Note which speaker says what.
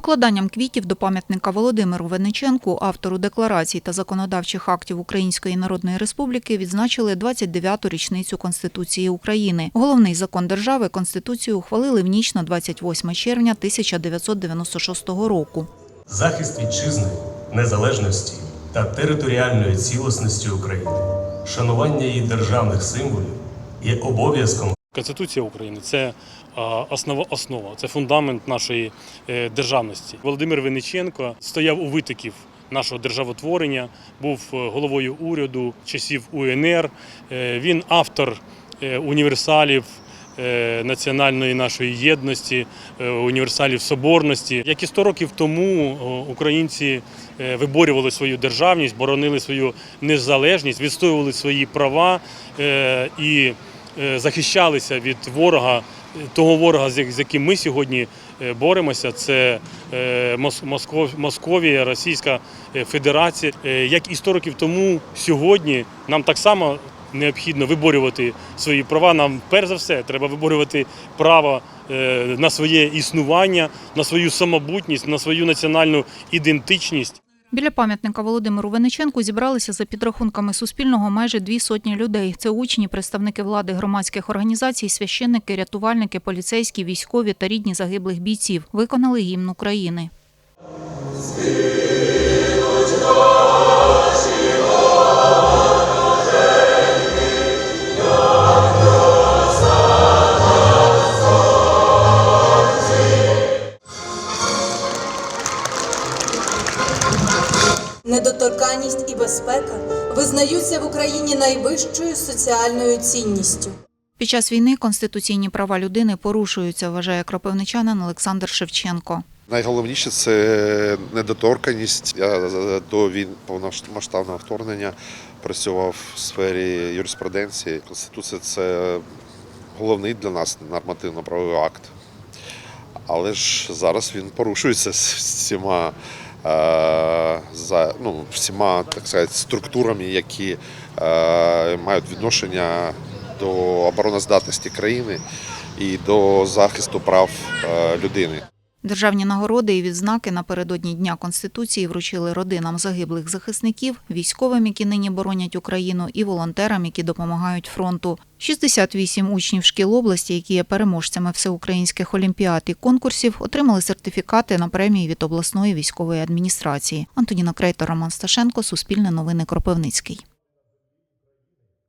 Speaker 1: покладанням квітів до пам'ятника Володимиру Вениченку, автору декларацій та законодавчих актів Української Народної Республіки, відзначили 29-ту річницю Конституції України. Головний закон держави Конституцію ухвалили в ніч на 28 червня 1996 року.
Speaker 2: захист вітчизни, незалежності та територіальної цілісності України, шанування її державних символів є обов'язком
Speaker 3: Конституція України це основа, основа, це фундамент нашої е, державності. Володимир Винниченко стояв у витоків нашого державотворення, був е, головою уряду часів УНР. Е, Він автор універсалів. Національної нашої єдності, універсалів соборності, як і 100 років тому українці виборювали свою державність, боронили свою незалежність, відстоювали свої права і захищалися від ворога, е, того ворога, з яким ми сьогодні е, боремося. Це е, Московія, Російська е, Федерація. Е, Як і 100 років тому, сьогодні нам так само необхідно виборювати свої права. Нам перш за все треба виборювати право е, на своє існування, на свою самобутність, на свою національну ідентичність.
Speaker 1: Біля пам'ятника Володимиру Вениченку зібралися за підрахунками Суспільного майже дві сотні людей. Це учні, представники влади громадських організацій, священники, рятувальники, поліцейські, військові та рідні загиблих бійців. Виконали гімн України.
Speaker 4: Недоторканність і безпека визнаються в Україні найвищою соціальною цінністю.
Speaker 1: Під час війни конституційні права людини порушуються, вважає кропивничанин Олександр Шевченко.
Speaker 5: Найголовніше це недоторканність. Я до він повномасштабного вторгнення працював в сфері юриспруденції. Конституція це головний для нас нормативно-правовий акт. Але ж зараз він порушується з всіма, за, ну, всіма так сказати, структурами, які е, мають відношення до обороноздатності країни і до захисту прав е, людини.
Speaker 1: Державні нагороди і відзнаки напередодні Дня Конституції вручили родинам загиблих захисників, військовим, які нині боронять Україну, і волонтерам, які допомагають фронту. 68 учнів шкіл області, які є переможцями всеукраїнських олімпіад і конкурсів, отримали сертифікати на премії від обласної військової адміністрації. Антоніна Крейтор, Роман Сташенко, Суспільне новини Кропивницький.